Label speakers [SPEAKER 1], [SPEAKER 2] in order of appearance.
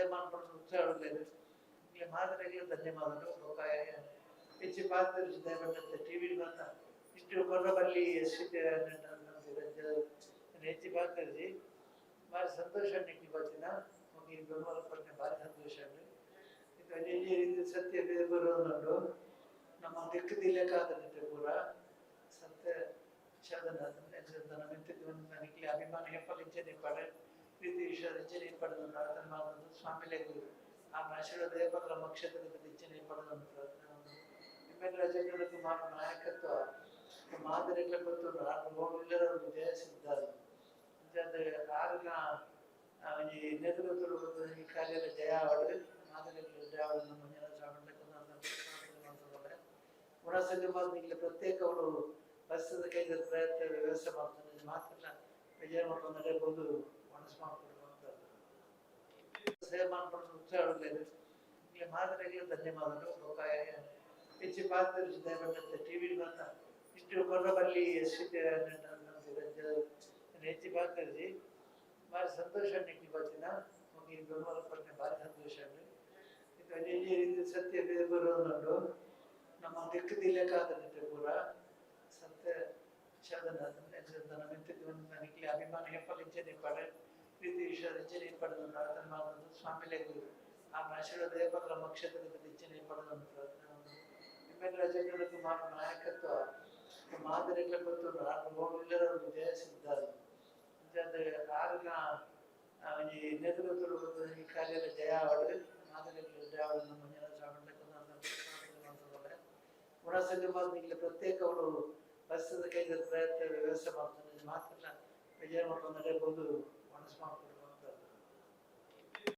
[SPEAKER 1] ಒಳ್ಳೆಯದು ಇಲ್ಲಿ ಮಾದರಿಗೆ ಧನ್ಯವಾದಗಳು ಲೋಕಾಯ ಹೆಚ್ಚು ಪಾತ್ರ ದಯಪಟ್ಟಂತೆ ಟಿ ವಿ ಬಂದ ಇಷ್ಟು ಕೊರಬಲ್ಲಿ ಹೆಚ್ಚು ಪಾತ್ರಜಿ ಭಾರಿ ಸಂತೋಷ ನಿಮಗೆ ಬರ್ತೀನ ಹೋಗಿ ಬೆಂಬಲ ಪಟ್ಟೆ ಭಾರಿ ಸಂತೋಷ ಇದು ಸತ್ಯ ಬೇರೆ ಬರೋದು ನಮ್ಮ ದಿಕ್ಕದಿಲ್ಲಕ್ಕಾಗದಿತ್ತು ಪೂರ ಸತ್ಯ ಅಭಿಮಾನ ಹೆಪ್ಪಲಿಂಚನೆ ಪಡೆ ಪ್ರೀತಿ ವಿಷಯ ರಚನೆ ಪಡೆದು ಸ್ವಾಮಿಲೇ ಗುರು. ಆ ಆಶೀರ್ವಾದ ದೇವರ ಮಕ್ಷತ್ರದ ಹೆಚ್ಚಿನ ಪಡೆದು ಪ್ರಾರ್ಥನೆ ನಿಮ್ಮೆಲ್ಲರ ನಾಯಕತ್ವ ಮಾದರಿಗಳ ಮತ್ತು ಹೋಗಿಲ್ಲರ ಜಯ ಸಿದ್ಧಾರ ಈ ಕಾರ್ಯದ ಜಯ ಅವಳು ಮಾದರಿಗಳ ಜಯ ಅವಳು ನಮ್ಮ ಮಾಡ್ತಾರೆ ಇಲ್ಲಿ ಪ್ರತ್ಯೇಕ ಅವರು ಪ್ರಸ್ತುತ ಪ್ರಯತ್ನ ವ್ಯವಸ್ಥೆ ಮಾಡ್ತಾರೆ ಮಾತ್ರ ವಿಜಯ ಮಾಡ್ಕೊಂಡು ನಡೆಯಬಹುದು ಮನಸ್ಸು ಸೇವೆ ಮಾಡ್ಕೊಂಡು ಇಲ್ಲಿ ಮಾದರಿಗೆ ಧನ್ಯವಾದಗಳು ಲೋಕಾಯ ಹೆಚ್ಚು ಪಾತ್ರ ದಯಪಟ್ಟಂತೆ ಟಿ ವಿ ಬಂದ ಇಷ್ಟು ಕೊರಬಲ್ಲಿ ಹೆಚ್ಚು ಪಾತ್ರಜಿ ಭಾರಿ ಸಂತೋಷ ನಿಮಗೆ ಬರ್ತೀನ ಹೋಗಿ ಬೆಂಬಲ ಪಟ್ಟೆ ಭಾರಿ ಸಂತೋಷ ಸತ್ಯ ಬೇರೆ ಬರೋದು ನಮ್ಮ ದಿಕ್ಕದಿಲ್ಲಕ್ಕಾಗದಿತ್ತು ಪೂರ ಸತ್ಯ ಅಭಿಮಾನ ಹೆಪ್ಪಲಿಂಚನೆ ಪಡೆ, ಪ್ರೀತಿ ವಿಷಯ ರಚನೆ ಪಡೆದು ಸ್ವಾಮಿಲೇ ಗುರು ಆ ಆಶೀರ್ವಾದ ಹೆಪ್ಪಲ ಮಕ್ಷತ್ರದ ಹೆಚ್ಚಿನ ಪಡೆದು ನಾಯಕತ್ವ ಮಾದರಿಗಳ ಗೊತ್ತು ಹೋಗಿಲ್ಲರ ಜಯ ಸಿದ್ಧಾರ ಅಂದ್ರೆ ಆಗ ಈ ಕಾರ್ಯದ ಜಯ ಅವಳು ಮಾದರಿಗಳ ಜಯ ಅವಳು ನಮ್ಮ ಮಾಡ್ತಾರೆ ಇಲ್ಲಿ ಪ್ರತ್ಯೇಕ ಅವರು ಪ್ರಸ್ತುತ ಕೈದ ಪ್ರಯತ್ನ ವ್ಯವಸ್ಥೆ ಮಾಡ್ತಾರೆ ಮಾತ್ರ ವಿಜಯ ಮಾಡ್ಕೊಂಡು ನಡೆಯಬಹುದು, ಮನಸ್ಸು ಮಾಡ್ಕೊಂಡು